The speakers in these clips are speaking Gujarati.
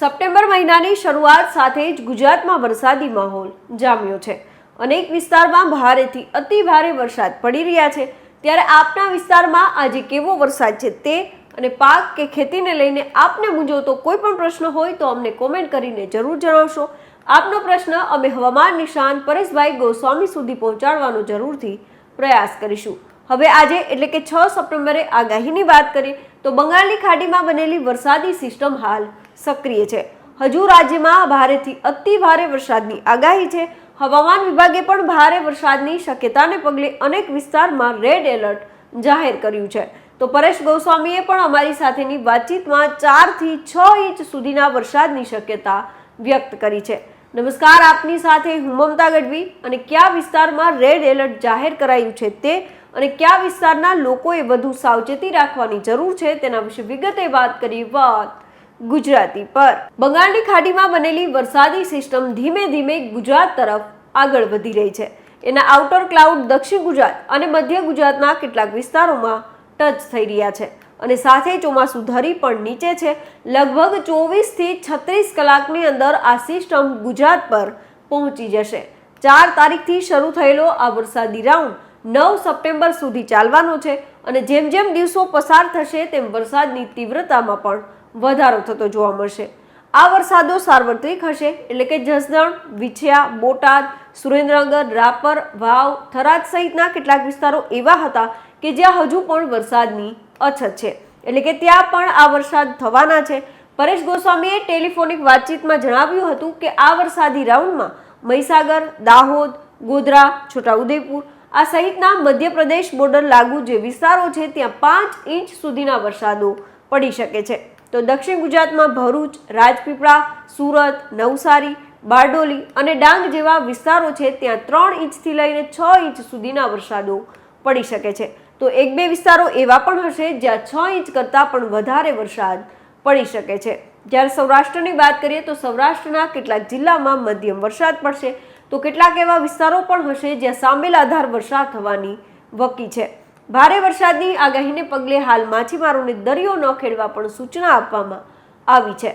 સપ્ટેમ્બર મહિનાની શરૂઆત સાથે જ ગુજરાતમાં વરસાદી માહોલ જામ્યો છે. અનેક વિસ્તારમાં ભારેથી અતિ ભારે વરસાદ પડી રહ્યા છે. ત્યારે આપના વિસ્તારમાં આજે કેવો વરસાદ છે તે અને પાક કે ખેતીને લઈને આપને મૂંઝવતો કોઈ પણ પ્રશ્ન હોય તો અમને કોમેન્ટ કરીને જરૂર જણાવશો. આપનો પ્રશ્ન અમે હવામાન નિશાન પરેશભાઈ ગોસ્વામી સુધી પહોંચાડવાનો જરૂરથી પ્રયાસ કરીશું. હવે આજે એટલે કે છ સપ્ટેમ્બરે આગાહીની વાત કરીએ તો બંગાળની ખાડીમાં બનેલી વરસાદી સિસ્ટમ હાલ સક્રિય છે. હજુ રાજ્યમાં ભારેથી અતિ ભારે વરસાદની આગાહી છે. હવામાન વિભાગે પણ ભારે વરસાદની શક્યતાને પગલે અનેક વિસ્તારમાં રેડ એલર્ટ જાહેર કર્યું છે. તો પરેશ ગોસ્વામીએ પણ અમારી સાથેની વાતચીતમાં ચારથી છ ઇંચ સુધીના વરસાદની શક્યતા વ્યક્ત કરી છે. નમસ્કાર, આપની સાથે હું મમતા ગઢવી અને કયા વિસ્તારમાં રેડ એલર્ટ જાહેર કરાયું છે તે અને કયા વિસ્તારના લોકોએ વધુ સાવચેતી રાખવાની જરૂર છે તેના વિશે વિગતે વાત કરી વાત ગુજરાતી પર. બંગાળની ખાડીમાં બનેલી વરસાદી સિસ્ટમ ધીમે ધીમે ગુજરાત તરફ આગળ વધી રહી છે. એના આઉટર ક્લાઉડ દક્ષિણ ગુજરાત અને મધ્ય ગુજરાતના કેટલાક વિસ્તારોમાં ટચ થઈ રહ્યા છે અને સાથે ચોમાસું ધરી પણ નીચે છે. લગભગ ચોવીસથી છત્રીસ કલાકની અંદર આ સિસ્ટમ ગુજરાત પર પહોંચી જશે. ચાર તારીખથી શરૂ થયેલો આ વરસાદી રાઉન્ડ નવ સપ્ટેમ્બર સુધી ચાલવાનો છે અને જેમ જેમ દિવસો પસાર થશે તેમ વરસાદની તીવ્રતામાં પણ વધારો થતો જોવા મળશે. આ વરસાદો સાર્વત્રિક હશે એટલે કે જસદણ, વિછિયા, બોટાદ, સુરેન્દ્રનગર, રાપર, વાવ, થરાદ સહિતના કેટલાક વિસ્તારો એવા હતા કે જ્યાં હજુ પણ વરસાદની અછત છે. એટલે કે ત્યાં પણ આ વરસાદ થવાના છે. પરેશ ગોસ્વામીએ ટેલિફોનિક વાતચીતમાં જણાવ્યું હતું કે આ વરસાદી રાઉન્ડમાં મહીસાગર, દાહોદ, ગોધરા, છોટાઉદેપુર, આ સહિતના મધ્યપ્રદેશ બોર્ડર લાગુ જે વિસ્તારો છે, ત્યાં પાંચ ઇંચ સુધીના વરસાદો પડી શકે છે. તો દક્ષિણ ગુજરાતમાં ભરૂચ, રાજપીપળા, સુરત, નવસારી, બારડોલી અને ડાંગ જેવા વિસ્તારો છે ત્યાં ત્રણ ઇંચથી લઈને છ ઇંચ સુધીના વરસાદો પડી શકે છે. તો એક બે વિસ્તારો એવા પણ હશે જ્યાં છ ઇંચ કરતાં પણ વધારે વરસાદ પડી શકે છે. જ્યારે સૌરાષ્ટ્રની વાત કરીએ તો સૌરાષ્ટ્રના કેટલાક જિલ્લામાં મધ્યમ વરસાદ પડશે. તો કેટલાક એવા વિસ્તારો પણ હશે જ્યાં સામેલ આધાર વરસાદ થવાની વકી છે. ભારે વરસાદની આગાહીને પગલે હાલ માછીમારોને દરિયો ન ખેડવા પણ સૂચના આપવામાં આવી છે.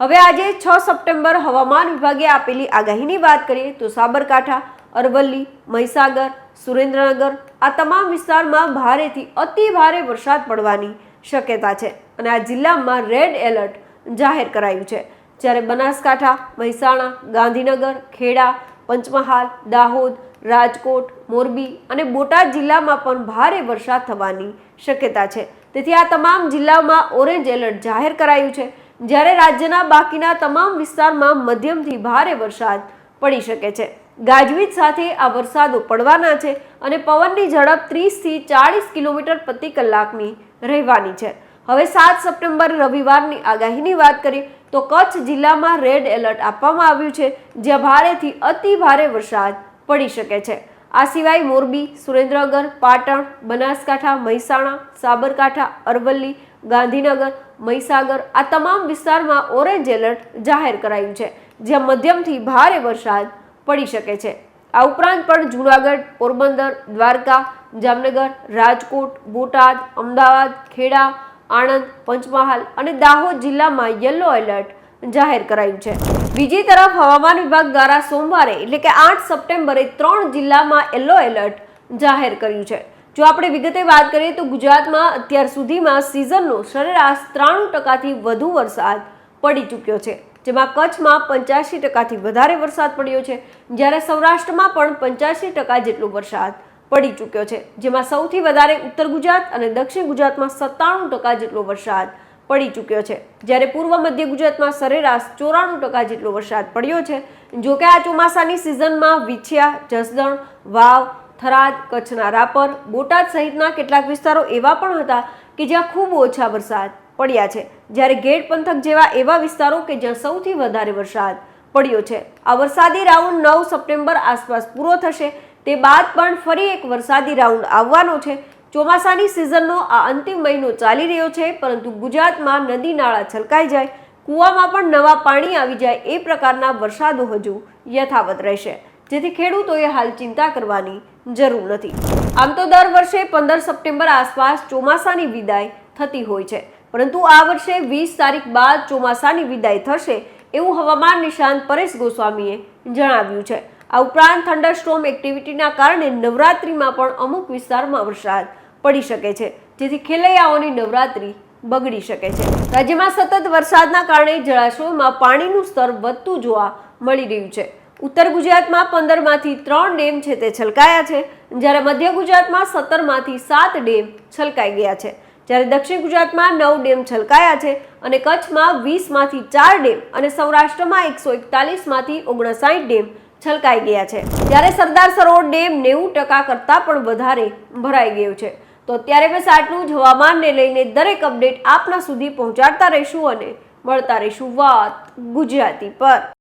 હવે આજે છ સપ્ટેમ્બર હવામાન વિભાગે આપેલી આગાહીની વાત કરીએ તો સાબરકાંઠા, અરવલ્લી, મહીસાગર, સુરેન્દ્રનગર આ તમામ વિસ્તારમાં ભારેથી અતિ ભારે વરસાદ પડવાની શક્યતા છે અને આ જિલ્લામાં રેડ એલર્ટ જાહેર કરાયું છે. જ્યારે બનાસકાંઠા, મહેસાણા, ગાંધીનગર, ખેડા, પંચમહાલ, દાહોદ રાજકોટ, મોરબી અને બોટાદ જિલ્લામાં પણ ભારે વરસાદ થવાની શક્યતા છે. તેથી આ તમામ જિલ્લામાં ઓરેન્જ એલર્ટ જાહેર કરાયું છે. જ્યારે રાજ્યના બાકીના તમામ વિસ્તારમાં મધ્યમથી ભારે વરસાદ પડી શકે છે. ગાજવીજ સાથે આ વરસાદો પડવાના છે અને પવનની ઝડપ ત્રીસથી ચાળીસ કિલોમીટર પ્રતિ કલાકની રહેવાની છે. હવે સાત સપ્ટેમ્બર રવિવારની આગાહીની વાત કરીએ તો કચ્છ જિલ્લામાં રેડ એલર્ટ આપવામાં આવ્યું છે. જ્યાં ભારેથી અતિ ભારે વરસાદ પડી શકે છે. આ સિવાય મોરબી, સુરેન્દ્રનગર, પાટણ, બનાસકાંઠા, મહેસાણા, સાબરકાંઠા, અરવલ્લી, ગાંધીનગર, મહીસાગર આ તમામ વિસ્તારમાં ઓરેન્જ એલર્ટ જાહેર કરાયું છે, જ્યાં મધ્યમથી ભારે વરસાદ પડી શકે છે. આ ઉપરાંત પણ જૂનાગઢ, પોરબંદર, દ્વારકા, જામનગર, રાજકોટ, બોટાદ, અમદાવાદ, ખેડા, આણંદ, પંચમહાલ અને દાહોદ જિલ્લામાં યલો એલર્ટ જાહેર કરાયું છે. બીજી તરફ હવામાન વિભાગ દ્વારા સોમવારે, એટલે કે આઠ સપ્ટેમ્બરે, ત્રણ જિલ્લામાં યલો એલર્ટ જાહેર કર્યું છે. જો આપણે વિગતે વાત કરીએ તો ગુજરાતમાં અત્યાર સુધીમાં સિઝનનો સરેરાશ ત્રાણું ટકાથી વધુ વરસાદ પડી ચૂક્યો છે, જેમાં કચ્છમાં પંચ્યાસી ટકાથી વધારે વરસાદ પડ્યો છે. જ્યારે સૌરાષ્ટ્રમાં પણ પંચ્યાસી ટકા જેટલો વરસાદ પડી ચૂક્યો છે, જેમાં સૌથી વધારે ઉત્તર ગુજરાત અને દક્ષિણ ગુજરાતમાં સત્તાણું ટકા જેટલો વરસાદ પડી ચૂક્યો છે. જ્યારે પૂર્વ મધ્ય ગુજરાતમાં સરેરાશ ચોરાણું ટકા જેટલો વરસાદ પડ્યો છે, જોકે આ ચોમાસાની સિઝનમાં વિછિયા, જસદણ, વાવ, થરાદ, કચ્છના રાપર, બોટાદ સહિતના કેટલાક વિસ્તારો એવા પણ હતા કે જ્યાં ખૂબ ઓછા વરસાદ પડ્યા છે. જ્યારે ગેટ પંથક જેવા એવા વિસ્તારો કે જ્યાં સૌથી વધારે વરસાદ પડ્યો છે. આ વરસાદી રાઉન્ડ નવ સપ્ટેમ્બર આસપાસ પૂરો થશે. તે બાદ પણ ફરી એક વરસાદી રાઉન્ડ આવવાનો છે. ચોમાસાની સિઝનનો આ અંતિમ મહિનો ચાલી રહ્યો છે, પરંતુ ગુજરાતમાં નદી નાળા છલકાઈ જાય, કૂવામાં પણ નવા પાણી આવી જાય એ પ્રકારના વરસાદો હજુ યથાવત રહેશે. જેથી ખેડૂતોએ હાલ ચિંતા કરવાની જરૂર નથી. આમ તો દર વર્ષે પંદર સપ્ટેમ્બર આસપાસ ચોમાસાની વિદાય થતી હોય છે, પરંતુ આ વર્ષે વીસ તારીખ બાદ ચોમાસાની વિદાય થશે એવું હવામાન નિશાન પરેશ ગોસ્વામીએ જણાવ્યું છે. આ ઉપરાંત થંડરસ્ટોમ એક્ટિવિટીના કારણે નવરાત્રિમાં પણ અમુક વિસ્તારમાં વરસાદ પડી શકે છે. જેથી ખેલૈયાઓની નવરાત્રિ બગડી શકે છે. રાજ્યમાં સતત વરસાદના કારણે જળાશયોમાં પાણીનું સ્તર વધતું જોવા મળી રહ્યું છે. ઉત્તર ગુજરાતમાં પંદરમાંથી ત્રણ ડેમ છે તે છલકાયા છે. જ્યારે મધ્ય ગુજરાતમાં સત્તરમાંથી સાત ડેમ છલકાઈ ગયા છે. જ્યારે દક્ષિણ ગુજરાતમાં નવ ડેમ છલકાયા છે અને કચ્છમાં વીસમાંથી ચાર ડેમ અને સૌરાષ્ટ્રમાં એકસો એકતાલીસમાંથી ઓગણસાઠ ડેમ છલકાઈ ગયા છે. જ્યારે સરદાર સરોવર ડેમ નેવું ટકા કરતાં પણ વધારે ભરાઈ ગયો છે. તો અત્યારે બસ આટલું જ. હવામાનને લઈને દરેક અપડેટ આપના સુધી પહોંચાડતા રહીશું અને મળતા રહીશું વાત ગુજરાતી પર.